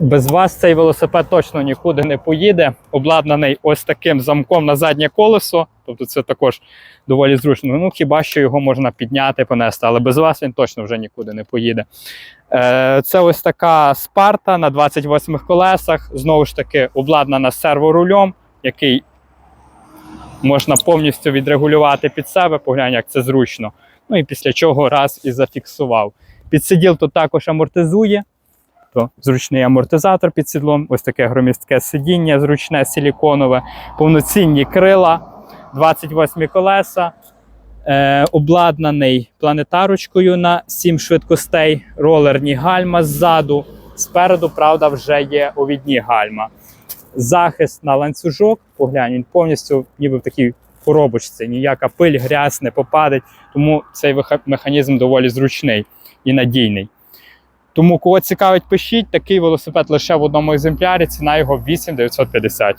Без вас цей велосипед точно нікуди не поїде. Обладнаний ось таким замком на заднє колесо. Тобто це також доволі зручно. Ну хіба що його можна підняти, понести, але без вас він точно вже нікуди не поїде. Е, Це ось така спарта на 28 колесах. Знову ж таки, обладнана серворулем, який можна повністю відрегулювати під себе. Поглянь, як це зручно. Ну і після чого раз і зафіксував. Підсиділ тут також амортизує. То зручний амортизатор під сідлом, ось таке громістке сидіння, зручне силіконове, повноцінні крила, 28 колеса, е, обладнаний планетарочкою на 7 швидкостей, ролерні гальма ззаду. Спереду, правда, вже є овідні гальма. Захист на ланцюжок, поглянь, він повністю ніби в такій коробочці, ніяка пиль, грязь не попадеть, тому цей механізм доволі зручний і надійний. Тому, кого цікавить, пишіть. Такий велосипед лише в одному екземплярі. Ціна його 8950.